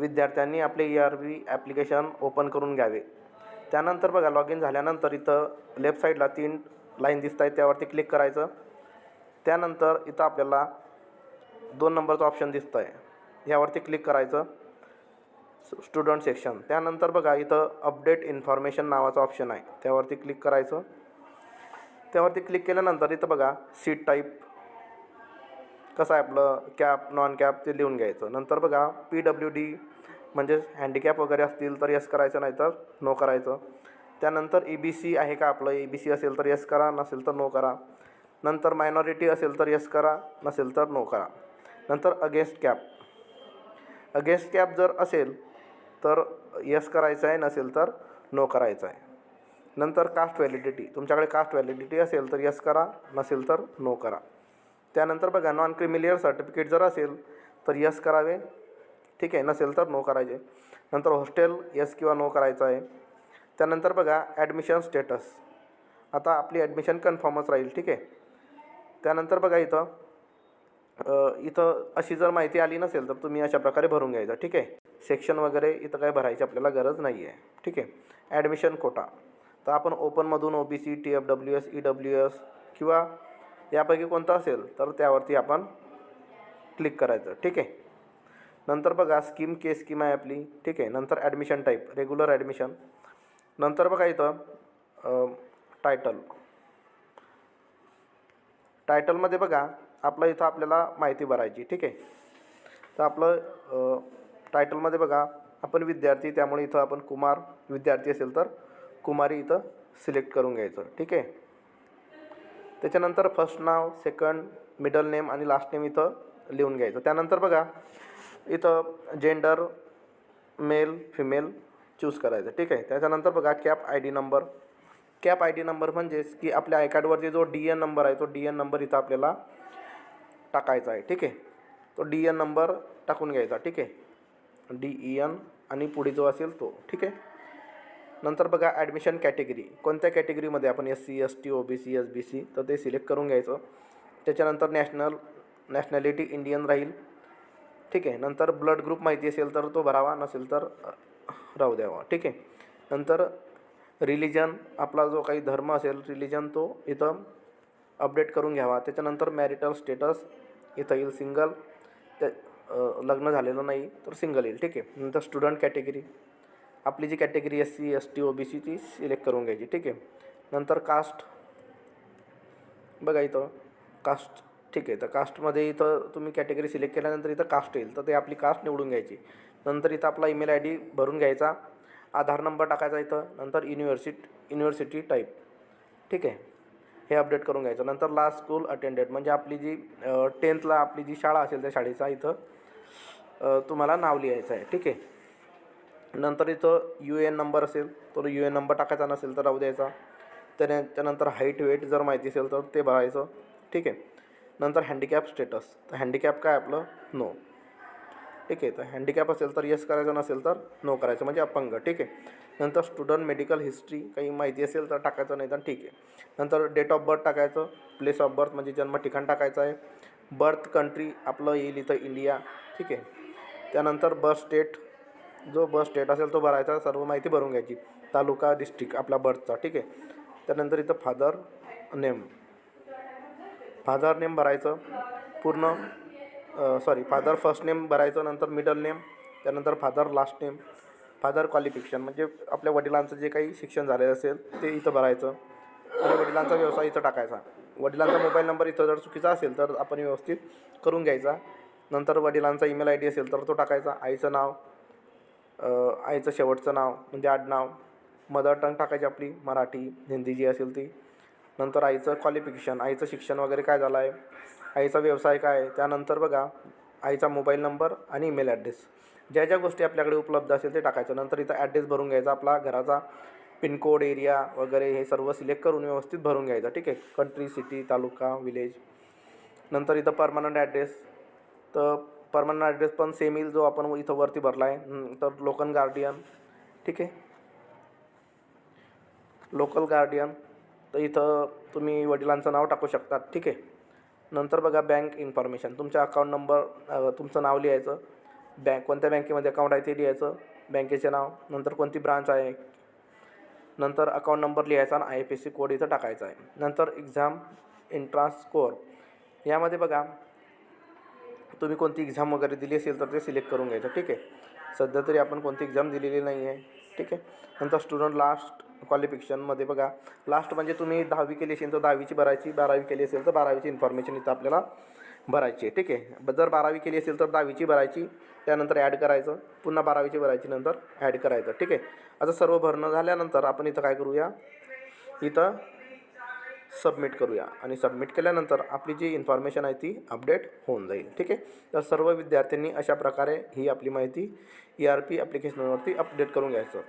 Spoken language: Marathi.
विद्यार्थ्यांनी आपले E R V application open करून घ्यावे. त्यानंतर बघा लॉग इन झाल्यानंतर इथं लेफ्ट साईडला तीन लाईन दिसत आहेत त्यावरती क्लिक करायचं. त्यानंतर इथं आपल्याला दोन नंबरचं ऑप्शन दिसतं आहे. यावरती क्लिक करायचं. स्टुडंट सेक्शन त्यानंतर बघा इथं अपडेट इन्फॉर्मेशन नावाचं ऑप्शन आहे. त्यावरती क्लिक करायचं. त्यावरती क्लिक केल्यानंतर इथं बघा सीट टाईप कसं आहे आपलं कॅप नॉन कॅप ते लिहून घ्यायचं. नंतर बघा पी डब्ल्यू डी म्हणजेच हँडिकॅप वगैरे असतील तर यस करायचं नाही तर नो करायचं. त्यानंतर ई बी सी आहे का आपलं? ई बी सी असेल तर यस करा नसेल तर नो करा. नंतर मायनॉरिटी असेल तर यस करा नसेल तर नो करा. नंतर अगेन्स्ट कॅप अगेन्स्ट कॅप जर असेल तर यस करायचं आहे नसेल तर नो करायचं आहे. नंतर कास्ट व्हॅलिडिटी तुमच्याकडे कास्ट व्हॅलिडिटी असेल तर यस करा नसेल तर नो करा. त्यानंतर बघा नॉन क्रिमिलियर सर्टिफिकेट जर असेल तर यस करावे ठीक आहे नसेल तर नो करायचे. नंतर हॉस्टेल यस किंवा नो करायचं आहे. त्यानंतर बघा ॲडमिशन स्टेटस आता आपली ॲडमिशन कन्फर्मच राहील ठीक आहे. त्यानंतर बघा इथं इथं अशी जर माहिती आली नसेल तर तुम्ही अशा प्रकारे भरून घ्यायचं ठीक आहे. सेक्शन वगैरे इथं काय भरायची आपल्याला गरज नाही आहे ठीक आहे. ॲडमिशन कोटा तर आपण ओपनमधून O B C T F W S E W S किंवा यापैकी कोणतं असेल तर त्यावरती आपण क्लिक करायचं ठीक आहे. नंतर बघा स्कीम के स्कीम आहे आपली. ठीक आहे नंतर ॲडमिशन टाईप रेग्युलर ॲडमिशन नंतर बघा इथं टायटल टायटलमध्ये बघा आपलं इथं आपल्याला माहिती भरायची ठीक आहे? तर आपलं टायटलमध्ये बघा आपण विद्यार्थी त्यामुळे इथं आपण कुमार विद्यार्थी असेल तर कुमारी इथं सिलेक्ट करून घ्यायचं ठीक आहे? त्याच्यानंतर फर्स्ट नाव सेकंड मिडल नेम आणि लास्ट नेम इथं लिहून घ्यायचं. त्यानंतर बघा इथं जेंडर मेल फिमेल चूज करायचं. ठीक आहे? त्याच्यानंतर बघा cap I D number cap I D number म्हणजेच की आपल्या आय कार्डवरती जो डी एन नंबर आहे तो डी एन नंबर इथं आपल्याला टाकायचा आहे. ठीक आहे? तो डी एन नंबर टाकून घ्यायचा. ठीक आहे? डी ई एन आणि पुढे जो असेल तो. ठीक आहे? नंतर बघा ॲडमिशन कॅटेगरी कोणत्या कॅटेगरीमध्ये आपण S C S T O B C S B C तर ते सिलेक्ट करून घ्यायचं. त्याच्यानंतर नॅशनल नॅशनॅलिटी इंडियन राहील. ठीक आहे. नंतर ब्लड ग्रुप माहिती असेल तर तो भरावा नसेल तर राहू द्यावा. ठीक आहे. नंतर रिलिजन आपला जो काही धर्म असेल रिलिजन तो इथं अपडेट करून घ्यावा. त्याच्यानंतर मॅरिटल स्टेटस इथं येईल सिंगल ते लग्न झालेलं नाही तर सिंगल येईल. ठीक आहे. नंतर स्टुडंट कॅटेगरी आपली जी category S C S T O B C ती सिलेक्ट करून घ्यायची. ठीक आहे. नंतर कास्ट बघा इथं कास्ट ठीक आहे. तर कास्टमध्ये इथं तुम्ही कॅटेगरी सिलेक्ट केल्यानंतर इथं कास्ट येईल. तर ते आपली कास्ट निवडून घ्यायची. नंतर इथं आपला ईमेल आय डी भरून घ्यायचा. आधार नंबर टाकायचा इथं. नंतर युनिव्हर्सिट युनिव्हर्सिटी टाईप ठीक आहे. हे अपडेट करून घ्यायचं. नंतर लास्ट स्कूल अटेंडेड म्हणजे आपली जी टेन्थला आपली जी शाळा असेल त्या शाळेचा इथं तुम्हाला नाव लिहायचं आहे. ठीक आहे. नंतर इथं यू एन नंबर असेल. तर यू एन नंबर टाकायचा नसेल तर राहू द्यायचा. त्यानंतर हाईट वेट जर माहिती असेल तर ते भरायचं. ठीक आहे. नंतर हँडिकॅप स्टेटस तर हँडिकॅप काय आपलं? नो ठीक आहे तर हँडिकॅप असेल तर येस करायचं नसेल तर नो करायचं म्हणजे अपंग. ठीक आहे? नंतर स्टुडंट मेडिकल हिस्ट्री काही माहिती असेल तर टाकायचं नाही तर ठीक आहे. नंतर डेट ऑफ बर्थ टाकायचं प्लेस ऑफ बर्थ म्हणजे जन्म ठिकाण टाकायचं आहे. बर्थ कंट्री आपलं येईल इथं इंडिया ठीक आहे? त्यानंतर बर्थ स्टेट जो बर्थ स्टेट असेल तो भरायचा सर्व माहिती भरून घ्यायची. तालुका डिस्ट्रिक्ट आपला बर्थचा ठीक आहे? त्यानंतर इथं फादर नेम फादर नेम भरायचं. पूर्ण सॉरी फादर फर्स्ट नेम भरायचं नंतर मिडल नेम त्यानंतर father last name father qualification म्हणजे आपल्या वडिलांचं जे काही शिक्षण झालेलं असेल ते इथं भरायचं. आणि वडिलांचा व्यवसाय इथं टाकायचा. वडिलांचा मोबाईल नंबर इथं जर चुकीचा असेल तर आपण व्यवस्थित करून घ्यायचा. नंतर वडिलांचा ईमेल आय डी असेल तर तो टाकायचा. आईचं नाव आईचं शेवटचं नाव म्हणजे आडनाव मदर टंग टाकायची आपली मराठी हिंदी जी असेल ती. नंतर आईचं क्वालिफिकेशन आईचं शिक्षण वगैरे काय झालं आहे आईचा व्यवसाय काय आहे त्यानंतर बघा आईचा मोबाईल नंबर आणि ईमेल ॲड्रेस ज्या ज्या गोष्टी आपल्याकडे उपलब्ध असेल ते टाकायचं. नंतर इथं ॲड्रेस भरून घ्यायचा आपला घराचा पिनकोड एरिया वगैरे हे सर्व सिलेक्ट करून व्यवस्थित भरून घ्यायचं. ठीक आहे? कंट्री सिटी तालुका विलेज नंतर इथं परमनंट ॲड्रेस तर परमनंट ॲड्रेस पण सेम येईल जो आपण इथं वरती भरला आहे तर लोकल गार्डियन ठीक आहे? लोकल गार्डियन तर इथं तुम्ही वडिलांचं नाव टाकू शकता ठीक आहे? नंतर बघा बँक इन्फॉर्मेशन तुमच्या अकाउंट नंबर तुमचं नाव लिहायचं. बँक कोणत्या बँकेमध्ये अकाउंट आहे ते लिहायचं. बँकेचे नाव नंतर कोणती ब्रांच आहे. नंतर अकाउंट नंबर लिहायचा आणि I F S C code इथं टाकायचा आहे. नंतर एक्झाम एंट्रान्स स्कोअर यामध्ये बघा तुम्ही कोणती एक्झाम वगैरे दिली असेल तर ते सिलेक्ट करून घ्यायचं ठीक आहे? सध्या तरी आपण कोणती एक्झाम दिलेली नाही आहे ठीक आहे? नंतर स्टुडंट लास्ट क्वालिफिकेशनमध्ये बघा. लास्ट म्हणजे तुम्ही दहावी केली असेल तर दहावीची भरायची बारावी केली असेल तर बारावीची इन्फॉर्मेशन इथं आपल्याला भरायची आहे. ठीक आहे? जर बारावी केली असेल तर दहावीची भरायची त्यानंतर ॲड करायचं पुन्हा बारावीची भरायची नंतर ॲड करायचं. ठीक आहे? आता सर्व भरणं झाल्यानंतर आपण इथं काय करूया? इथं सबमिट करूया. आणि सबमिट केल्यानंतर आपली जी इन्फॉर्मेशन आहे ती अपडेट होऊन जाईल. ठीक आहे? तर सर्व विद्यार्थ्यांनी अशा प्रकारे ही आपली माहिती ई आर पी ॲप्लिकेशनवरती अपडेट करून घ्यायचं.